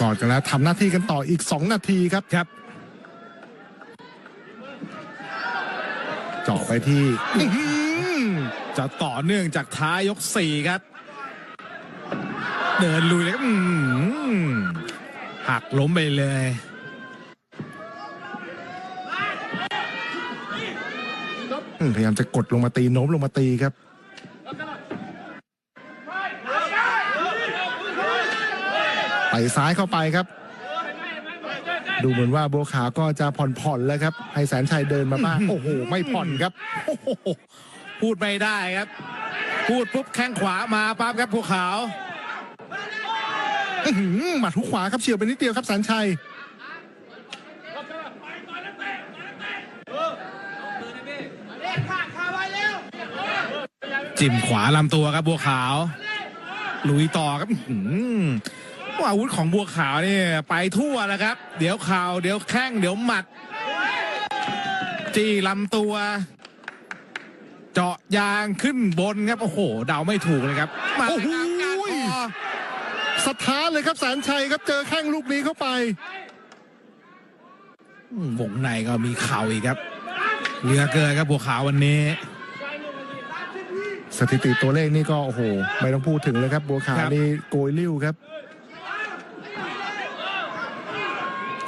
กอดกันแล้วทำหน้าที่กันต่ออีก 2 นาทีครับครับเจาะไปที่อื้อหือจะต่อเนื่องจากท้ายยกสี่ครับ เดินลุยเลยครับอื้อหือหักล้มไปเลย อืมพยายามจะกดลงมาตีโน้มลงมาตีครับ ไปซ้ายเข้าไปครับ ดูเหมือนว่าบัวขาวก็จะผ่อนๆแล้วครับ ให้แสนชัยเดินมาบ้างโอ้โหไม่ผ่อนครับโอ้โหพูดไม่ได้ครับ พูดปุ๊บแข้งขวามาปั๊บครับภูเขาอื้อหือหมัดทุกขวาครับเฉียวไปนิดเดียวครับแสนชัยจิ้มขวาลำตัวครับบัวขาวลุยต่อครับ อื้อหือว่าอาวุธของบัวขาวนี่ไปทั่วแล้วครับ เดี๋ยวเข่าเดี๋ยวแข้งเดี๋ยวหมัด จี้ลำตัว เจาะยางขึ้นบนครับ โอ้โห เดาไม่ถูกเลยครับมาโอ้โหกลางการคอสถานเลยครับแสนชัยครับเจอแข้งลูกนี้เข้าไปอืมวงในก็มีเข่าอีกครับเหลือเกินครับบัวขาววันนี้ สถิติตัวเลขนี่ก็โอ้โหไม่ต้องพูดถึงเลยครับ บัวขาวครับนี่โกยลิ้วครับ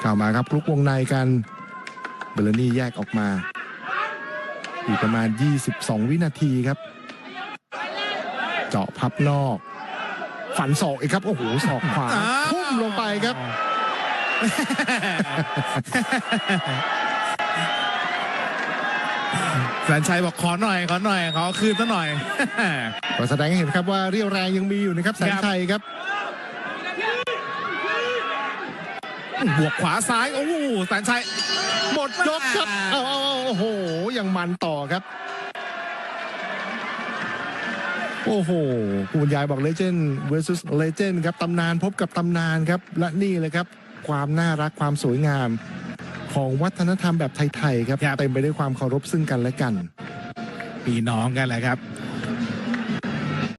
เข้ามาครับคลุกวงในกันเบลนี่แยกออกมาอีกประมาณ 22 วินาทีครับ เจาะพับนอก ฝันศอกอีกครับ โอ้โหศอกขวาอ้าวทุ่มลงไปครับ แสนชัยบอกขอหน่อย ขอหน่อย ขอคืนซะหน่อยก็แสดงให้เห็นครับว่าเรี่ยวแรงยังมีอยู่นะครับแสนชัยครับ บวกขวาซ้ายโอ้โหแสนชัยหมดยกครับอ่าเอาเอาเอาโอ้โหยังมันต่อครับ โอ้โหคุณบรรยายบอกเลเจนด์ versus legend ครับตำนานพบกับตำนานครับ และนี่เลยครับ ความน่ารักความสวยงาม ของวัฒนธรรมแบบไทย ๆ ครับ ครับ เต็มไปด้วยความเคารพซึ่งกันและกัน พี่น้องกันแหละครับ